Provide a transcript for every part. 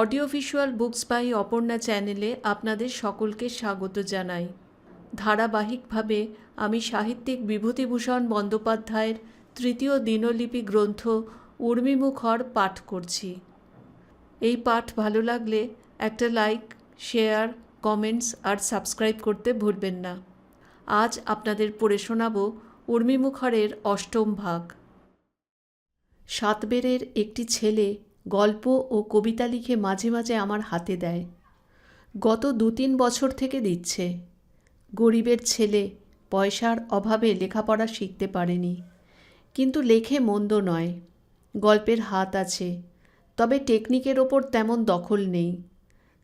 Audio visual books by Aparna চ্যানেলে আপনাদের সকলকে স্বাগত জানাই। ধারাবাহিকভাবে আমি সাহিত্যিক বিভূতিভূষণ বন্দ্যোপাধ্যায়ের তৃতীয় দিনলিপি গ্রন্থ উর্মিমুখর পাঠ করছি। এই পাঠ ভালো লাগলে একটা লাইক, শেয়ার, কমেন্টস আর সাবস্ক্রাইব করতে ভুলবেন না। আজ আপনাদের পড়ে শোনাব উর্মিমুখরের অষ্টম ভাগ। সাতবেরের একটি ছেলে গল্প ও কবিতা লিখে মাঝে মাঝে আমার হাতে দেয়। গত দু তিন বছর থেকে দিচ্ছে। গরিবের ছেলে পয়সার অভাবে লেখাপড়া শিখতে পারেনি। কিন্তু লেখে মন্দ নয়। গল্পের হাত আছে। তবে টেকনিকের ওপর তেমন দখল নেই।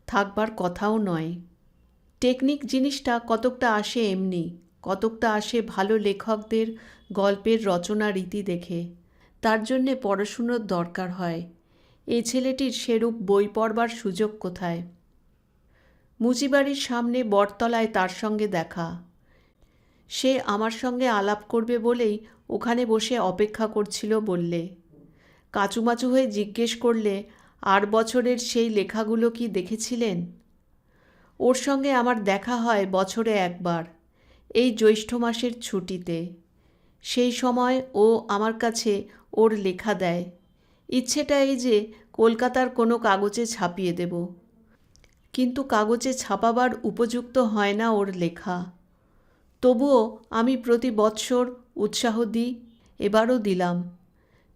থাকবার কথাও নয়। টেকনিক জিনিসটা কতকটা আসে এমনি, কতকটা আসে ভালো লেখকদের গল্পের রচনা রীতি দেখে। তার জন্যে পড়াশুনোর দরকার হয়। এ ছেলেটির সেরূপ বই পড়বার সুযোগ কোথায়? মুচিবাড়ির সামনে বটতলায় তার সঙ্গে দেখা। সে আমার সঙ্গে আলাপ করবে বলেই ওখানে বসে অপেক্ষা করছিল বললে। কাচুমাচু হয়ে জিজ্ঞেস করলে, আর বছরের সেই লেখাগুলো কি দেখেছিলেন? ওর সঙ্গে আমার দেখা হয় বছরে একবার, এই জ্যৈষ্ঠ মাসের ছুটিতে। সেই সময় ও আমার কাছে ওর লেখা দেয়। ইচ্ছেটা এই যে কলকাতার কোনো কাগজে ছাপিয়ে দেব। কিন্তু কাগজে ছাপাবার উপযুক্ত হয় না ওর লেখা। তবুও আমি প্রতি বৎসর উৎসাহ দিই, এবারও দিলাম।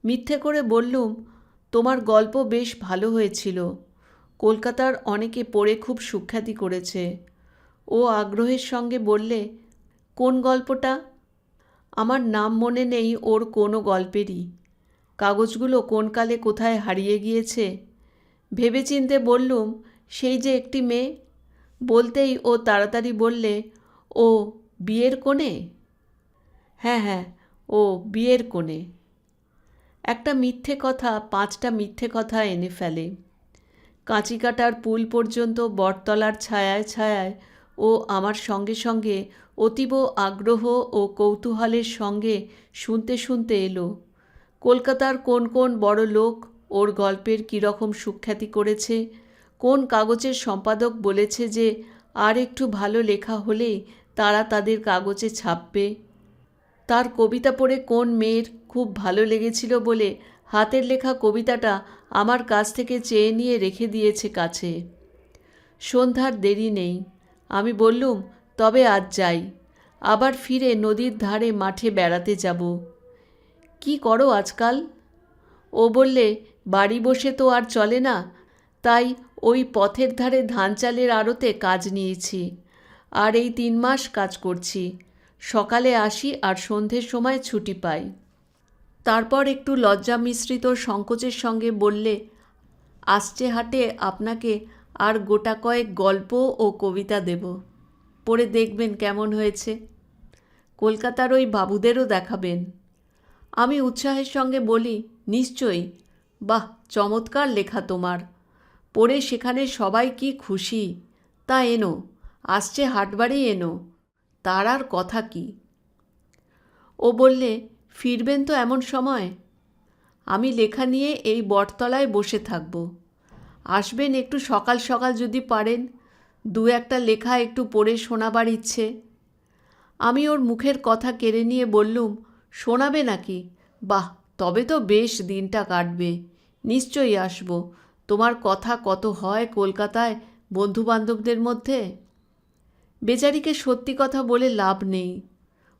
মিথ্যে করে বললুম, তোমার গল্প বেশ ভালো হয়েছিল। কলকাতার অনেকে পড়ে খুব সুখ্যাতি করেছে। ও আগ্রহের সঙ্গে বললে, কোন গল্পটা? আমার নাম মনে নেই ওর কোনো গল্পেরই। কাগজগুলো কোন কালে কোথায় হারিয়ে গিয়েছে? ভেবেচিন্তে বললুম, সেই যে একটি মেয়ে। বলতেই ও তাড়াতাড়ি বললে, ও বিয়ের কোণে? হ্যাঁ হ্যাঁ ও বিয়ের কোণে। একটা মিথ্যে কথা পাঁচটা মিথ্যে কথা এনে ফেলে। কাঁচি কাটার পুল পর্যন্ত বটতলার ছায়ায় ছায়ায় ও আমার সঙ্গে সঙ্গে অতীব আগ্রহ ও কৌতূহলের সঙ্গে শুনতে শুনতে এলো। কলকাতার কোন কোন বড় লোক ওর গল্পের কীরকম সুখ্যাতি করেছে? কোন কাগজের সম্পাদক বলেছে যে আর একটু ভালো লেখা হলেই তারা তাদের কাগজে ছাপবে? তার কবিতা পড়ে কোন মেয়ের খুব ভালো লেগেছিল বলে হাতের লেখা কবিতাটা আমার কাছ থেকে চেয়ে নিয়ে রেখে দিয়েছে কাছে। সন্ধ্যার দেরি নেই। আমি বললুম, তবে আজ যাই। আবার ফিরে নদীর ধারে মাঠে বেড়াতে যাব। কি করো আজকাল? ও বললে, বাড়ি বসে তো আর চলে না, তাই ওই পথের ধারে ধান চালের আড়তে কাজ নিয়েছি। আর এই তিন মাস কাজ করছি। সকালে আসি আর সন্ধ্যের সময় ছুটি পাই। তারপর একটু লজ্জা মিশ্রিত সংকোচের সঙ্গে বললে, আসছে হাটে আপনাকে আর গোটা কয়েক গল্প ও কবিতা দেব। পড়ে দেখবেন কেমন হয়েছে। কলকাতার ওই বাবুদেরও দেখাবেন। আমি উৎসাহের সঙ্গে বলি, নিশ্চয়ই। বাহ, চমৎকার লেখা তোমার। পড়ে সেখানে সবাই কি খুশি? তা এনো, আসছে হাটবারেই এনো। তার আর কথা কি? ও বললে, ফিরবেন তো এমন সময়? আমি লেখা নিয়ে এই বটতলায় বসে থাকব। আসবেন একটু সকাল সকাল যদি পারেন। দু একটা লেখা একটু পড়ে শোনাবার ইচ্ছে। আমি ওর মুখের কথা কেড়ে নিয়ে বললুম শোনাবে নাকি? বাহ, তবে তো বেশ দিনটা কাটবে। নিশ্চয়ই আসব। তোমার কথা কত হয় কলকাতায় বন্ধুবান্ধবদের মধ্যে? বেচারিকে সত্যি কথা বলে লাভ নেই।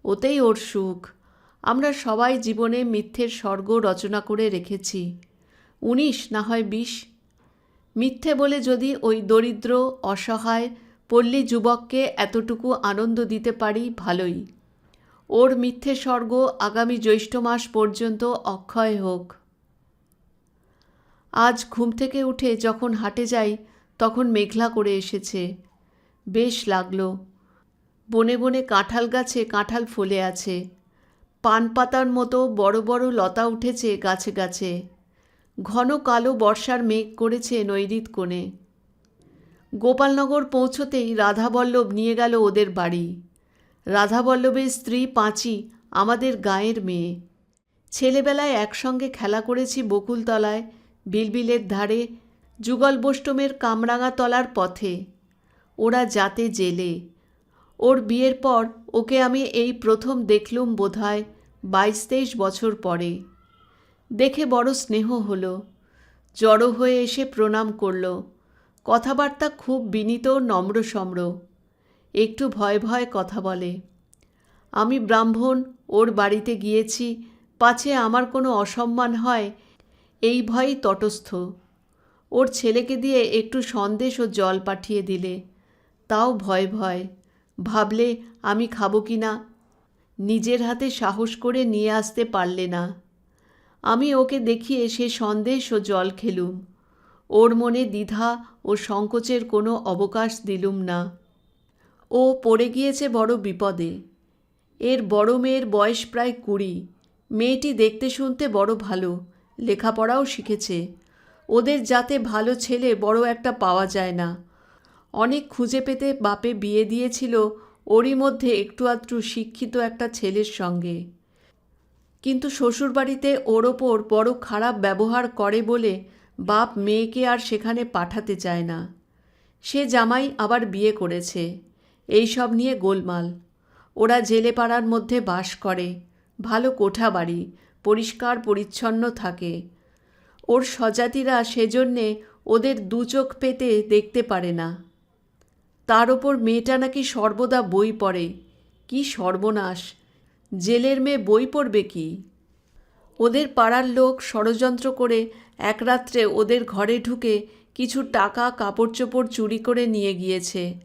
ওতেই ওর সুখ। আমরা সবাই জীবনে মিথ্যের স্বর্গ রচনা করে রেখেছি। উনিশ, না হয় বিশ? মিথ্যে বলে যদি ওই দরিদ্র, অসহায়, পল্লী যুবককে এতটুকু আনন্দ দিতে পারি, ভালোই। ওর মিথ্যে স্বর্গ আগামী জ্যৈষ্ঠ মাস পর্যন্ত অক্ষয় হোক। আজ ঘুম থেকে উঠে যখন হাটে যাই, তখন মেঘলা করে এসেছে। বেশ লাগল। বনে বনে কাঁঠাল গাছে কাঁঠাল ফলে আছে। পান পাতার মতো বড় বড় লতা উঠেছে গাছে গাছে। ঘন কালো বর্ষার মেঘ করেছে নৈরিত কোণে। গোপালনগর পৌঁছতেই রাধাবল্লভ নিয়ে গেল ওদের বাড়ি। রাধাবল্লভের স্ত্রী পাঁচি আমাদের গাঁয়ের মেয়ে। ছেলেবেলায় একসঙ্গে খেলা করেছি বকুলতলায়, বিলবিলের ধারে যুগলবোষ্টমের কামরাঙা তলার পথে। ওরা যাতে জেলে। ওর বিয়ের পর ওকে আমি এই প্রথম দেখলুম বোধহয় বাইশ তেইশ বছর পরে। দেখে বড় স্নেহ হলো, জড়ো হয়ে এসে প্রণাম করল। কথাবার্তা খুব বিনীত নম্র সম্র একটু ভয় ভয় কথা বলে। আমি ব্রাহ্মণ, ওর বাড়িতে গিয়েছি, পাছে আমার কোনো অসম্মান হয়, এই ভয়েই তটস্থ। ওর ছেলেকে দিয়ে একটু সন্দেশ ও জল পাঠিয়ে দিলে। তাও ভয় ভয়। ভাবলে, আমি খাব কি না? নিজের হাতে সাহস করে নিয়ে আসতে পারলে না। আমি ওকে দেখিয়ে সে সন্দেশ ও জল খেলুম। ওর মনে দ্বিধা ও সংকোচের কোনো অবকাশ দিলুম না। ও পড়ে গিয়েছে বড় বিপদে। এর বড় মেয়ের বয়স প্রায় কুড়ি। মেয়েটি দেখতে শুনতে বড় ভালো, লেখাপড়াও শিখেছে। ওদের যাতে ভালো ছেলে বড় একটা পাওয়া যায় না। অনেক খুঁজে পেতে বাপে বিয়ে দিয়েছিল ওরই মধ্যে একটু আধটু শিক্ষিত একটা ছেলের সঙ্গে। কিন্তু শ্বশুরবাড়িতে ওর ওপর বড় খারাপ ব্যবহার করে বলে বাপ মেয়েকে আর সেখানে পাঠাতে চায় না। সে জামাই আবার বিয়ে করেছে। এই সব নিয়ে গোলমাল। ওরা জেলে পাড়ার মধ্যে বাস করে, ভালো কোঠা বাড়ি, পরিষ্কার পরিচ্ছন্ন থাকে। ওর স্বজাতিরা সেজন্যে ওদের দু চোখ পেতে দেখতে পারে না। তার ওপর মেয়েটা নাকি সর্বদা বই পড়ে। কি সর্বনাশ! জেলের মেয়ে বই পড়বে কি? ওদের পাড়ার লোক ষড়যন্ত্র করে এক রাত্রে ওদের ঘরে ঢুকে কিছু টাকা কাপড় চোপড় চুরি করে নিয়ে গিয়েছে।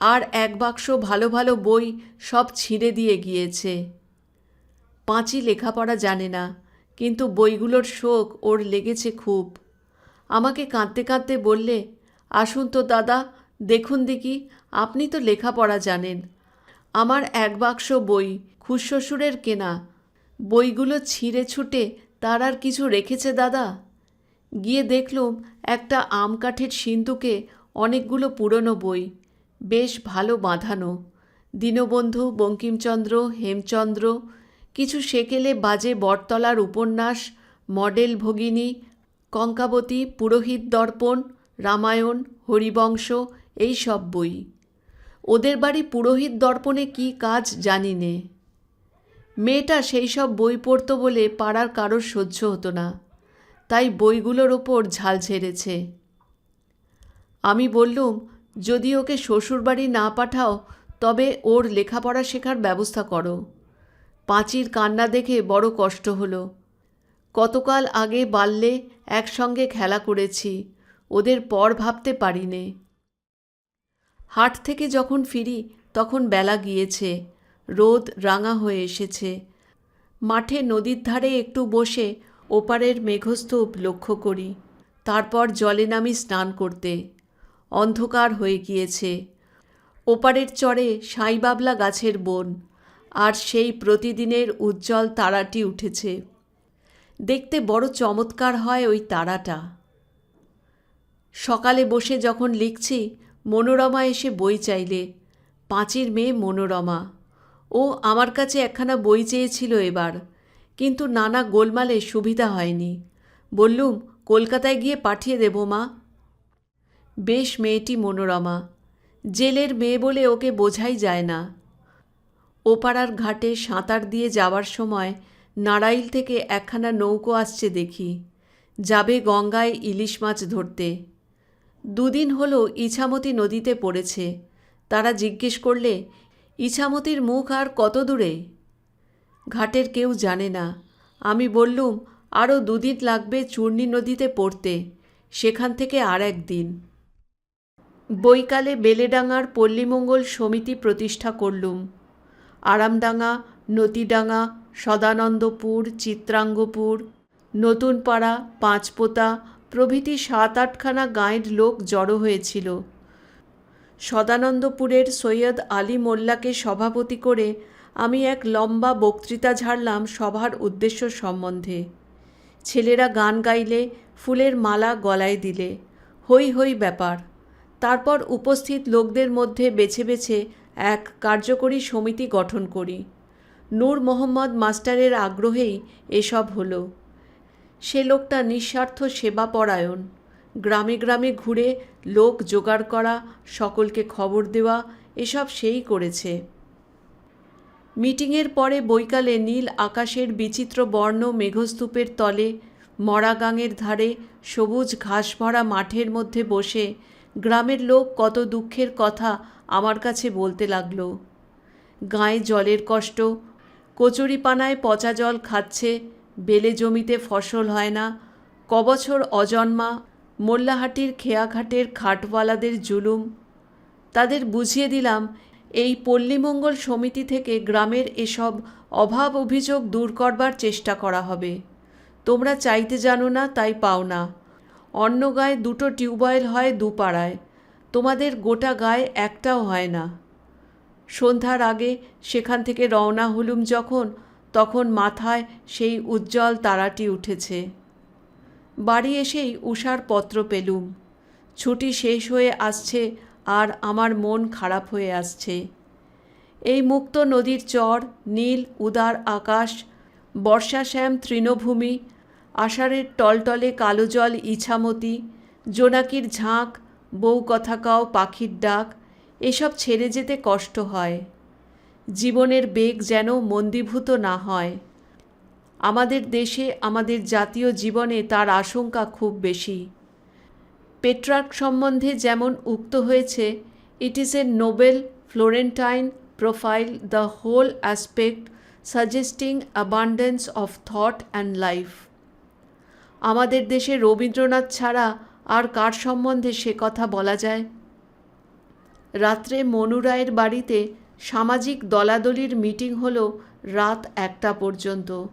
আর এক বাক্স ভালো ভালো বই সব ছিঁড়ে দিয়ে গিয়েছে। পাঁচি লেখাপড়া জানে না, কিন্তু বইগুলোর শোক ওর লেগেছে খুব। আমাকে কাঁদতে কাঁদতে বললে, আসুন তো দাদা, দেখুন দেখি, আপনি তো লেখাপড়া জানেন। আমার এক বাক্স বই খুশশ্বশুরের কেনা। বইগুলো ছিঁড়ে ছুটে তার আর কিছু রেখেছে দাদা? গিয়ে দেখলুম একটা আম কাঠের সিন্ধুকে অনেকগুলো পুরনো বই। বেশ ভালো বাঁধানো। দীনবন্ধু, বঙ্কিমচন্দ্র, হেমচন্দ্র, কিছু সেকেলে বাজে বটতলার উপন্যাস, মডেল ভগিনী, কঙ্কাবতী, পুরোহিত দর্পণ, রামায়ণ, হরিবংশ, এই সব বই। ওদের বাড়ি পুরোহিত দর্পণে কি কাজ জানি নে। মেয়েটা সেই সব বই পড়তো বলে পাড়ার কারোর সহ্য হতো না। তাই বইগুলোর ওপর ঝাল ঝেড়েছে আমি বললুম যদি ওকে শ্বশুরবাড়ি না পাঠাও, তবে ওর লেখাপড়া শেখার ব্যবস্থা করো। পাঁচির কান্না দেখে বড় কষ্ট হলো। কতকাল আগে বাল্যে একসঙ্গে খেলা করেছি, ওদের পর ভাবতে পারিনে। হাট থেকে যখন ফিরি, তখন বেলা গিয়েছে, রোদ রাঙা হয়ে এসেছে। মাঠে নদীর ধারে একটু বসে ওপারের মেঘস্তূপ লক্ষ্য করি, তারপর জলে নামি স্নান করতে। অন্ধকার হয়ে গিয়েছে। ওপারের চরে সাঁইবাবলা গাছের বন, আর সেই প্রতিদিনের উজ্জ্বল তারাটি উঠেছে। দেখতে বড় চমৎকার হয় ওই তারাটা। সকালে বসে যখন লিখছি, মনোরমা এসে বই চাইলে। পাঁচির মেয়ে মনোরমা। ও আমার কাছে একখানা বই চেয়েছিল এবার, কিন্তু নানা গোলমালে সুবিধা হয়নি। বললুম, কলকাতায় গিয়ে পাঠিয়ে দেব মা। বেশ মেয়েটি মনোরমা। জেলের মেয়ে বলে ওকে বোঝাই যায় না। ওপাড়ার ঘাটে সাঁতার দিয়ে যাওয়ার সময় নাড়াইল থেকে একখানা নৌকো আসছে দেখি। যাবে গঙ্গায় ইলিশ মাছ ধরতে। দুদিন হলো ইছামতি নদীতে পড়েছে। তারা জিজ্ঞেস করলে, ইছামতির মুখ আর কত দূরে? ঘাটের কেউ জানে না। আমি বললুম আরও দুদিন লাগবে চূর্ণী নদীতে পড়তে। সেখান থেকে আর একদিন। বৈকালে বেলেডাঙার পল্লীমঙ্গল সমিতি প্রতিষ্ঠা করলুম। আরামডাঙ্গা, নতিডাঙ্গা, সদানন্দপুর, চিত্রাঙ্গপুর, নতুনপাড়া, পাঁচপোতা প্রভৃতি সাত আটখানা গাঁয়ের লোক জড়ো হয়েছিল। সদানন্দপুরের সৈয়দ আলী মোল্লাকে সভাপতি করে আমি এক লম্বা বক্তৃতা ঝাড়লাম সভার উদ্দেশ্য সম্বন্ধে। ছেলেরা গান গাইলে, ফুলের মালা গলায় দিলে। হই হই ব্যাপার। তারপর উপস্থিত লোকদের মধ্যে বেছে বেছে এক কার্যকরী সমিতি গঠন করি। নূর মোহাম্মদ মাস্টারের আগ্রহেই এসব হলো। সে লোকটা নিঃস্বার্থ সেবাপরায়ণ। গ্রামে গ্রামে ঘুরে লোক জোগাড় করা, সকলকে খবর দেওয়া, এসব সেই করেছে। মিটিংয়ের পরে বৈকালে নীল আকাশের বিচিত্র বর্ণ মেঘস্তূপের তলে, মরা গাঙের ধারে সবুজ ঘাস ভরা মাঠের মধ্যে বসে গ্রামের লোক কত দুঃখের কথা আমার কাছে বলতে লাগল। গায়ে জলের কষ্ট, কচুরিপানায় পচা জল খাচ্ছে, বেলে জমিতে ফসল হয় না, কবছর অজন্মা, মোল্লাহাটির খেয়াঘাটের খাটওয়ালাদের জুলুম। তাদের বুঝিয়ে দিলাম, এই পল্লীমঙ্গল সমিতি থেকে গ্রামের এসব অভাব অভিযোগ দূর করবার চেষ্টা করা হবে। তোমরা চাইতে জানো না, তাই পাও না। অন্য গায়ে দুটো টিউবওয়েল হয় দুপাড়ায় তোমাদের গোটা গায়ে একটাও হয় না। সন্ধ্যার আগে সেখান থেকে রওনা হলুম যখন, তখন মাথায় সেই উজ্জ্বল তারাটি উঠেছে। বাড়ি এসেই উষার পত্র পেলুম। ছুটি শেষ হয়ে আসছে আর আমার মন খারাপ হয়ে আসছে। এই মুক্ত নদীর চর, নীল, উদার আকাশ, বর্ষাশ্যাম তৃণভূমি আষাঢ়ের টলটলে কালো জল ইছামতি, জোনাকির ঝাঁক, বউ কথা কাও পাখির ডাক, এসব ছেড়ে যেতে কষ্ট হয়। জীবনের বেগ যেন মন্দীভূত না হয়। আমাদের দেশে আমাদের জাতীয় জীবনে তার আশঙ্কা খুব বেশি। পেট্রার্ক সম্বন্ধে যেমন উক্ত হয়েছে it is a noble Florentine profile the whole aspect suggesting abundance of thought and life আমাদের দেশে রবীন্দ্রনাথ ছাড়া আর কার সম্বন্ধে সে কথা বলা যায়? রাত্রে মনু রায়ের বাড়িতে সামাজিক দলাদলির মিটিং হলো রাত একটা পর্যন্ত।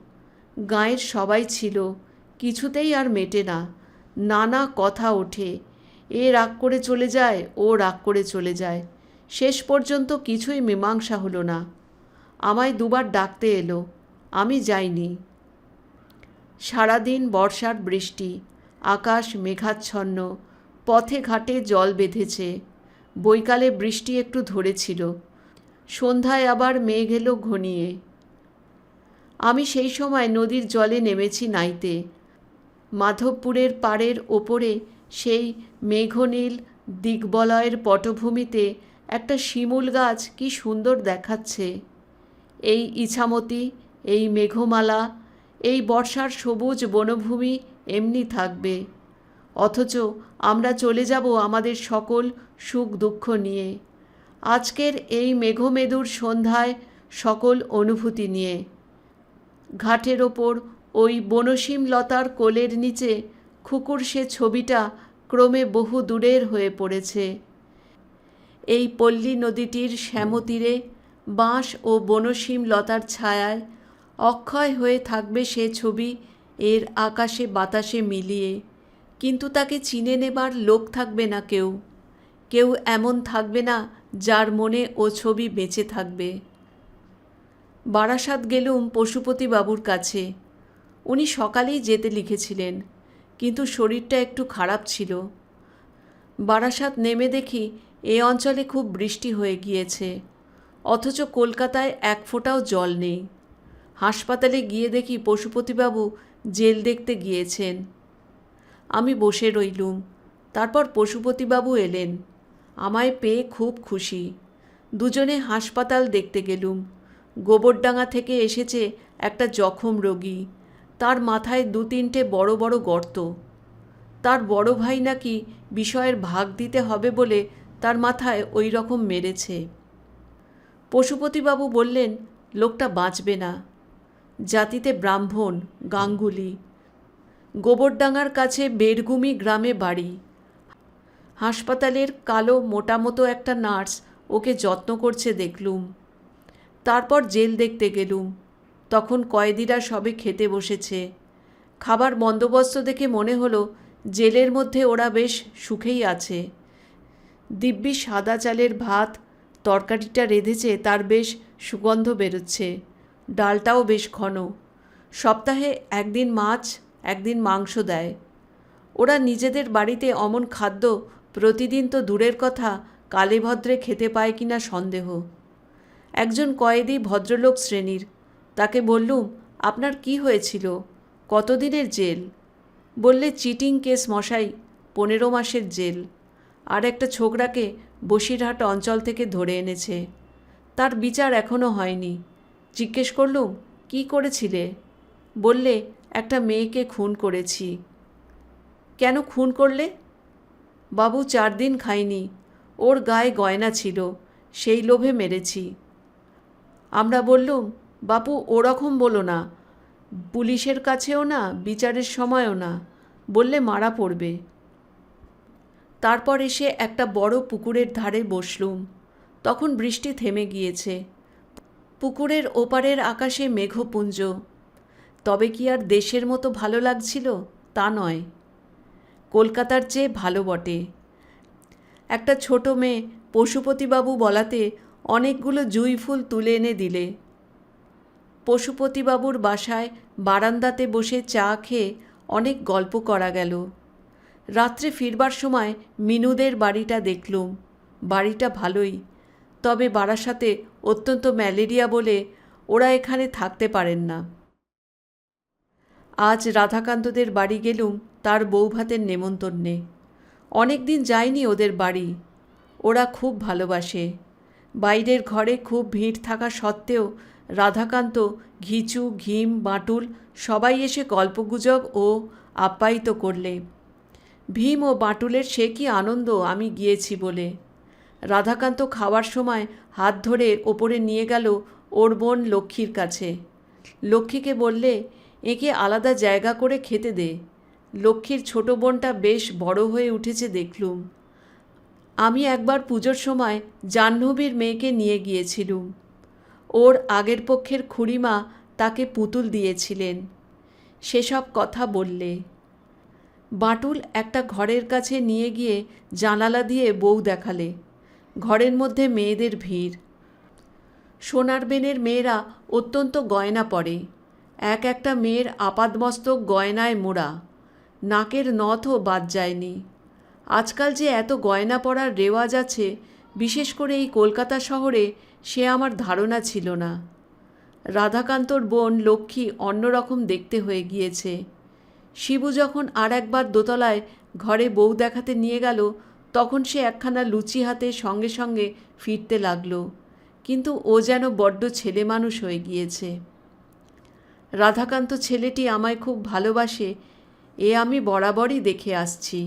গাঁয়ের সবাই ছিল, কিছুতেই আর মেটে না। নানা কথা ওঠে, এ রাগ করে চলে যায়, ও রাগ করে চলে যায়। শেষ পর্যন্ত কিছুই মীমাংসা হলো না। আমায় দুবার ডাকতে এলো, আমি যাইনি। সারাদিন বর্ষার বৃষ্টি, আকাশ মেঘাচ্ছন্ন, পথে ঘাটে জল বেঁধেছে, বৈকালে বৃষ্টি একটু ধরেছিল, সন্ধ্যায় আবার মেঘ এলো ঘনিয়ে। আমি সেই সময় নদীর জলে নেমেছি নাইতে। মাধবপুরের পাড়ের ওপরে সেই মেঘনীল দিগ্বলয়ের পটভূমিতে একটা শিমুল গাছ কি সুন্দর দেখাচ্ছে। এই ইছামতি, এই মেঘমালা এই বর্ষার সবুজ বনভূমি এমনি থাকবে। অথচ আমরা চলে যাব আমাদের সকল সুখ দুঃখ নিয়ে। আজকের এই মেঘমেদুর সন্ধ্যায় সকল অনুভূতি নিয়ে। ঘাটের ওপর ওই বনসীম লতার কোলের নিচে খুকুর সে ছবিটা ক্রমে বহু দূরের হয়ে পড়েছে। এই পল্লী নদীটির শ্যামতীরে বাঁশ ও বনসীম লতার ছায়ায় অক্ষয় হয়ে থাকবে সে ছবি, এর আকাশে বাতাসে মিলিয়ে। কিন্তু তাকে চিনে নেবার লোক থাকবে না কেউ। কেউ এমন থাকবে না যার মনে ও ছবি বেঁচে থাকবে। বারাসাত গেলুম পশুপতিবাবুর কাছে। উনি সকালেই যেতে লিখেছিলেন, কিন্তু শরীরটা একটু খারাপ ছিল। বারাসাত নেমে দেখি এ অঞ্চলে খুব বৃষ্টি হয়ে গিয়েছে, অথচ কলকাতায় এক ফোঁটাও জল নেই। হাসপাতালে গিয়ে দেখি পশুপতিবাবু জেল দেখতে গিয়েছেন। আমি বসে রইলুম। তারপর পশুপতিবাবু এলেন। আমায় পেয়ে খুব খুশি। দুজনে হাসপাতাল দেখতে গেলুম। গোবরডাঙ্গা থেকে এসেছে একটা জখম রোগী। তার মাথায় দু তিনটে বড় বড় গর্ত। তার বড় ভাই নাকি বিষয়ের ভাগ দিতে হবে বলে তার মাথায় ওই রকম মেরেছে। পশুপতিবাবু বললেন, লোকটা বাঁচবে না। জাতিতে ব্রাহ্মণ, গাঙ্গুলি। গোবরডাঙ্গার কাছে বেরগুমি গ্রামে বাড়ি। হাসপাতালের কালো মোটামতো একটা নার্স ওকে যত্ন করছে দেখলুম। তারপর জেল দেখতে গেলুম। তখন কয়েদিরা সবে খেতে বসেছে। খাবার বন্দোবস্ত দেখে মনে হলো জেলের মধ্যে ওরা বেশ সুখেই আছে। দিব্যি সাদা চালের ভাত, তরকারিটা রেঁধেছে, তার বেশ সুগন্ধ বেরোচ্ছে। ডালটাও বেশ ঘন। সপ্তাহে একদিন মাছ, একদিন মাংস দেয়। ওরা নিজেদের বাড়িতে অমন খাদ্য প্রতিদিন তো দূরের কথা, কালীভদ্রে খেতে পায় কিনা সন্দেহ। একজন কয়েদি ভদ্রলোক শ্রেণির, তাকে বললুম, আপনার কি হয়েছিল? কতদিনের জেল? বললে, চিটিং কেস মশাই, পনেরো মাসের জেল। আর একটা ছোকরাকে বসিরহাট অঞ্চল থেকে ধরে এনেছে। তার বিচার এখনও হয়নি। জিজ্ঞেস করলুম কি করেছিলে? বললে, একটা মেয়েকে খুন করেছি। কেন খুন করলে? বাবু চার দিন খায়নি ওর গায়ে গয়না ছিল, সেই লোভে মেরেছি। আমরা বললুম, বাপু ওরকম বলো না, পুলিশের কাছেও না, বিচারের সময়ও না। বললে, মারা পড়বে। তারপর এসে একটা বড় পুকুরের ধারে বসলুম, তখন বৃষ্টি থেমে গিয়েছে। পুকুরের ওপারের আকাশে মেঘপুঞ্জ। তবে কি আর দেশের মতো ভালো লাগছিল? তা নয়। কলকাতার চেয়ে ভালো বটে। একটা ছোট মেয়ে পশুপতিবাবু বলাতে অনেকগুলো জুঁই ফুল তুলে এনে দিলে। পশুপতিবাবুর বাসায় বারান্দাতে বসে চা খেয়ে অনেক গল্প করা গেল। রাত্রে ফিরবার সময় মিনুদের বাড়িটা দেখলুম। বাড়িটা ভালোই তবে বারাসাতে অত্যন্ত ম্যালেরিয়া বলে ওরা এখানে থাকতে পারেন না। আজ রাধাকান্তদের বাড়ি গেলুম তার বৌভাতের নেমন্তন্নে। অনেক দিন যায়নি ওদের বাড়ি। ওরা খুব ভালোবাসে। বাইরের ঘরে খুব ভিড় থাকা সত্ত্বেও রাধাকান্ত, ঘিচু, ঘিম, বাঁটুল সবাই এসে গল্পগুজব ও আপ্যায়িত করলে। ভীম ও বাঁটুলের সে কি আনন্দ আমি গিয়েছি বলে। রাধাকান্ত খাওয়ার সময় হাত ধরে ওপরে নিয়ে গেল ওর বোন লক্ষ্মীর কাছে। লক্ষ্মীকে বললে, একে আলাদা জায়গা করে খেতে দে। লক্ষ্মীর ছোট বোনটা বেশ বড় হয়ে উঠেছে দেখলুম। আমি একবার পুজোর সময় জাহ্নবীর মেয়েকে নিয়ে গিয়েছিলুম। ওর আগের পক্ষের খুড়িমা তাকে পুতুল দিয়েছিলেন। সেসব কথা বললে। বাঁটুল একটা ঘরের কাছে নিয়ে গিয়ে জানালা দিয়ে বউ দেখালে। ঘরের মধ্যে মেয়েদের ভিড়। সোনার বেনের মেয়েরা অত্যন্ত গয়না পরে। এক একটা মেয়ের আপাদমস্তক গয়নায় মোড়া। নাকের নথও বাদ যায়নি। আজকাল যে এত গয়না পরার রেওয়াজ আছে, বিশেষ করে এই কলকাতা শহরে সে আমার ধারণা ছিল না। রাধাকান্তর বোন লক্ষ্মী অন্যরকম দেখতে হয়ে গিয়েছে। শিবু যখন আর একবার দোতলায় ঘরে বউ দেখাতে নিয়ে গেল তখন সে একখানা লুচি হাতে সঙ্গে সঙ্গে ফিরতে লাগল, কিন্তু ও যেন বড্ড ছেলে মানুষ হয়ে গিয়েছে। রাধাকান্ত ছেলেটি আমায় খুব ভালোবাসে, এ আমি বরাবরই দেখে আসছি,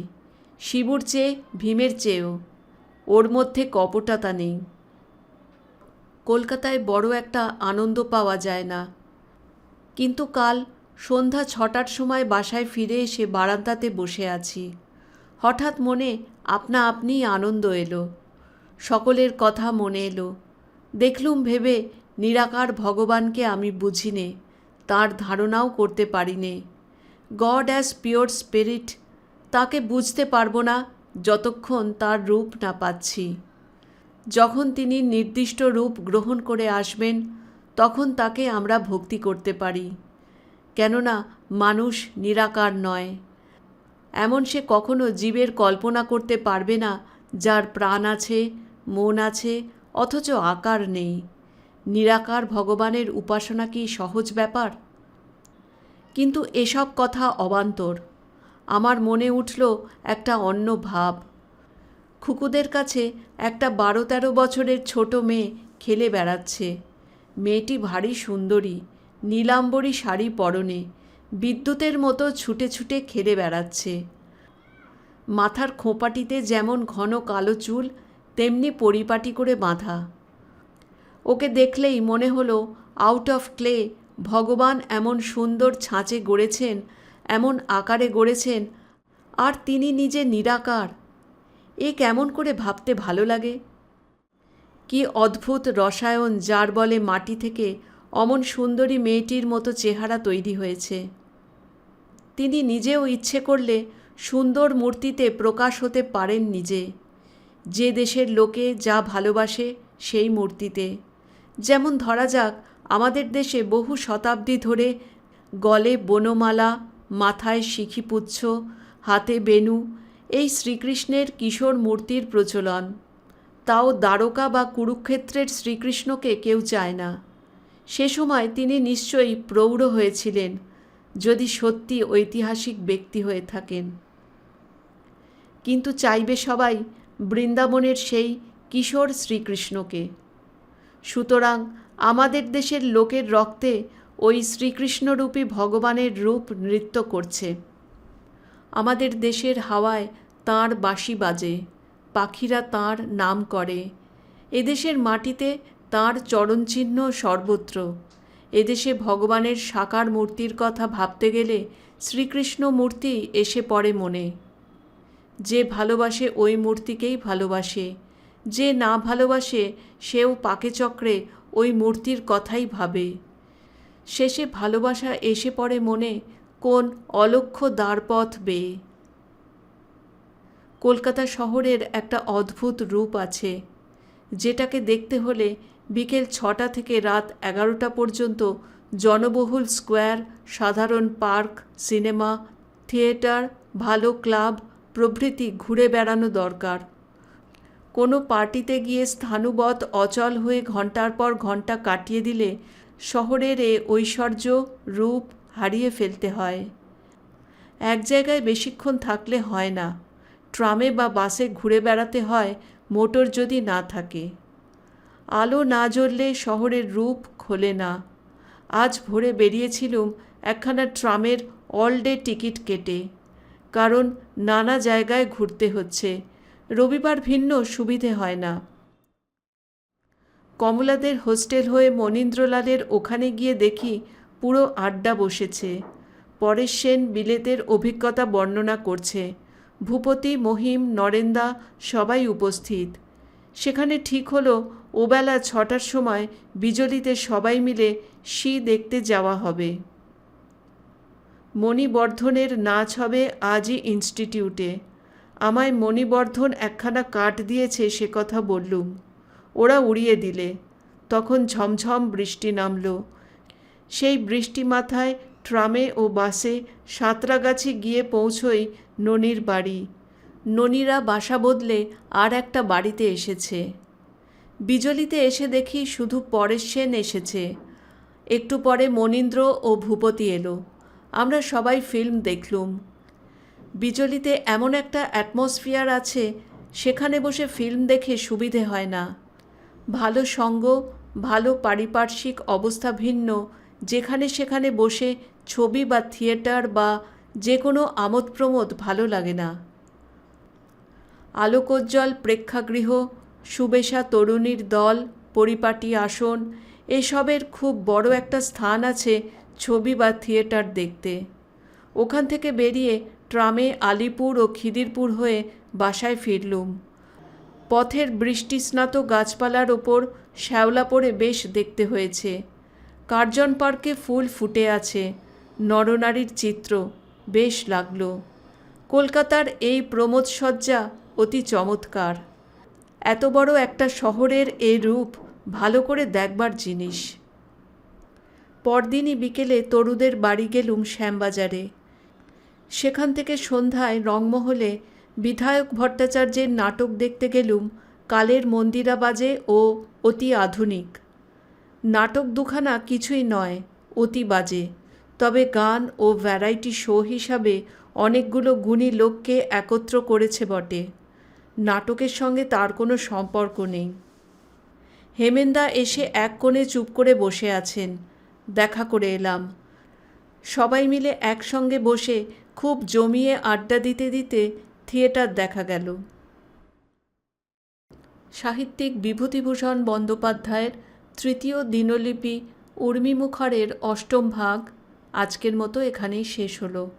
শিবুর চেয়ে, ভীমের চেয়েও। ওর মধ্যে কপটতা নেই। কলকাতায় বড় একটা আনন্দ পাওয়া যায় না। কিন্তু কাল সন্ধ্যা ছটার সময় বাসায় ফিরে এসে বারান্দাতে বসে আছি। হঠাৎ মনে আপনা আপনিই আনন্দ এলো। সকলের কথা মনে এলো। দেখলুম ভেবে নিরাকার ভগবানকে আমি বুঝিনে তার ধারণাও করতে পারিনে। গড অ্যাজ পিওর স্পিরিট তাকে বুঝতে পারব না যতক্ষণ তার রূপ না পাচ্ছি। যখন তিনি নির্দিষ্ট রূপ গ্রহণ করে আসবেন, তখন তাকে আমরা ভক্তি করতে পারি। কেননা মানুষ নিরাকার নয়। এমন সে কখনো জীবের কল্পনা করতে পারবে না, যার প্রাণ আছে, মন আছে, অথচ আকার নেই। নিরাকার ভগবানের উপাসনা কি সহজ ব্যাপার? কিন্তু এসব কথা অবান্তর। আমার মনে উঠল একটা অন্য ভাব। খুকুদের কাছে একটা বারো তেরো বছরের ছোট মেয়ে খেলে বেড়াচ্ছে। মেয়েটি ভারী সুন্দরী, নীলাম্বরী শাড়ি পরনে। বিদ্যুতের মতো ছুটে ছুটে খেলে বেড়াচ্ছে। মাথার খোঁপাটিতে যেমন ঘন কালো চুল, তেমনি পরিপাটি করে বাঁধা। ওকে দেখলেই মনে হলো আউট অফ ক্লে ভগবান এমন সুন্দর ছাঁচে গড়েছেন, এমন আকারে গড়েছেন, আর তিনি নিজে নিরাকার। এ কেমন করে ভাবতে ভালো লাগে? কি অদ্ভুত রসায়ন যার বলে মাটি থেকে অমন সুন্দরী মেয়েটির মতো চেহারা তৈরি হয়েছে। তিনি নিজেও ইচ্ছে করলে সুন্দর মূর্তিতে প্রকাশ হতে পারেন নিজে। যে দেশের লোকে যা ভালোবাসে সেই মূর্তিতে। যেমন ধরা যাক, আমাদের দেশে বহু শতাব্দী ধরে গলে বনমালা, মাথায় শিখিপুচ্ছ, হাতে বেনু, এই শ্রীকৃষ্ণের কিশোর মূর্তির প্রচলন। তাও দ্বারকা বা কুরুক্ষেত্রের শ্রীকৃষ্ণকে কেউ চায় না। সে সময় তিনি নিশ্চয়ই প্রৌঢ় হয়েছিলেন। যদি সত্যি ঐতিহাসিক ব্যক্তি হয়ে থাকেন। কিন্তু চাইবে সবাই বৃন্দাবনের সেই কিশোর শ্রীকৃষ্ণকে। সুতরাং আমাদের দেশের লোকের রক্তে ওই শ্রীকৃষ্ণরূপী ভগবানের রূপ নৃত্য করছে। আমাদের দেশের হাওয়ায় তাঁর বাঁশি বাজে, পাখিরা তাঁর নাম করে, এদেশের মাটিতে তাঁর চরণচিহ্ন সর্বত্র। এদেশে ভগবানের সাকার মূর্তির কথা ভাবতে গেলে শ্রীকৃষ্ণ মূর্তি এসে পড়ে মনে। যে ভালোবাসে ওই মূর্তিকেই ভালোবাসে, যে না ভালোবাসে সেও পাকে চক্রে ওই মূর্তির কথাই ভাবে। শেষে ভালোবাসা এসে পড়ে মনে কোন অলক্ষ্য দ্বারপথ বেয়ে। কলকাতা শহরের একটা অদ্ভুত রূপ আছে, যেটাকে দেখতে হলে বিকেল ছটা থেকে রাত এগারোটা পর্যন্ত জনবহুল স্কোয়ার, সাধারণ পার্ক, সিনেমা, থিয়েটার, ভালো ক্লাব, প্রভৃতি ঘুরে বেড়ানো দরকার। কোনো পার্টিতে গিয়ে স্থানুবৎ অচল হয়ে ঘণ্টার পর ঘণ্টা কাটিয়ে দিলে শহরের এ ঐশ্বর্য রূপ হারিয়ে ফেলতে হয়। এক জায়গায় বেশিক্ষণ থাকলে হয় না। ট্রামে বা বাসে ঘুরে বেড়াতে হয়, মোটর যদি না থাকে। আলো না জ্বললে শহরের রূপ খোলে না। আজ ভোরে বেরিয়েছিলুম একখানা ট্রামের অল ডে টিকিট কেটে। কারণ নানা জায়গায় ঘুরতে হচ্ছে। রবিবার ভিন্ন সুবিধে হয় না। কমলাদের হোস্টেল হয়ে মনীন্দ্রলালের ওখানে গিয়ে দেখি পুরো আড্ডা বসেছে। পরেশ সেন বিলেতের অভিজ্ঞতা বর্ণনা করছে। ভূপতি, মহিম, নরেন্দা সবাই উপস্থিত। সেখানে ঠিক হলো ওবেলা ছটার সময় বিজলিতে সবাই মিলে শি দেখতে যাওয়া হবে। মণিবর্ধনের নাচ হবে আজই ইনস্টিটিউটে। আমায় মণিবর্ধন একখানা কাঠ দিয়েছে সে কথা বললুম। ওরা উড়িয়ে দিলে। তখন ঝমঝম বৃষ্টি নামল। সেই বৃষ্টি মাথায় ট্রামে ও বাসে সাঁতরাগাছি গিয়ে পৌঁছই ননির বাড়ি। ননিরা বাসা বদলে আর একটা বাড়িতে এসেছে। বিজলিতে এসে দেখি শুধু পরেশ সেন এসেছে। একটু পরে মনীন্দ্র ও ভূপতি এলো। আমরা সবাই ফিল্ম দেখলুম। বিজলিতে এমন একটা অ্যাটমসফিয়ার আছে, সেখানে বসে ফিল্ম দেখে সুবিধে হয় না। ভালো সঙ্গ, ভালো পারিপার্শ্বিক অবস্থা ভিন্ন, যেখানে সেখানে বসে ছবি বা থিয়েটার বা যে কোনো আমোদ প্রমোদ ভালো লাগে না। আলোকোজ্জ্বল প্রেক্ষাগৃহ সুবেশা তরুণীর দল, পরিপাটি আসন, এসবের খুব বড় একটা স্থান আছে ছবি বা থিয়েটার দেখতে। ওখান থেকে বেরিয়ে ট্রামে আলিপুর ও খিদিরপুর হয়ে বাসায় ফিরলুম। পথের বৃষ্টিস্নাত গাছপালার ওপর শ্যাওলা পড়ে বেশ দেখতে হয়েছে। কার্জন পার্কে ফুল ফুটে আছে, নরনারীর চিত্র বেশ লাগল। কলকাতার এই প্রমোদসজ্জা অতি চমৎকার। এত বড় একটা শহরের এই রূপ ভালো করে দেখবার জিনিস। পরদিনই বিকেলে তরুদের বাড়ি গেলুম শ্যামবাজারে। সেখান থেকে সন্ধ্যায় রংমহলে বিধায়ক ভট্টাচার্যের নাটক দেখতে গেলুম কালের মন্দিরা বাজে ও অতি আধুনিক। নাটক দুখানা কিছুই নয়, অতি বাজে। তবে গান ও ভ্যারাইটি শো হিসাবে অনেকগুলো গুণী লোককে একত্র করেছে বটে। নাটকের সঙ্গে তার কোনো সম্পর্ক নেই। হেমেন্দা এসে এক কোণে চুপ করে বসে আছেন। দেখা করে এলাম। সবাই মিলে একসঙ্গে বসে খুব জমিয়ে আড্ডা দিতে দিতে থিয়েটার দেখা গেল। সাহিত্যিক বিভূতিভূষণ বন্দ্যোপাধ্যায়ের তৃতীয় দিনলিপি উর্মিমুখরের অষ্টম ভাগ আজকের মতো এখানেই শেষ হলো।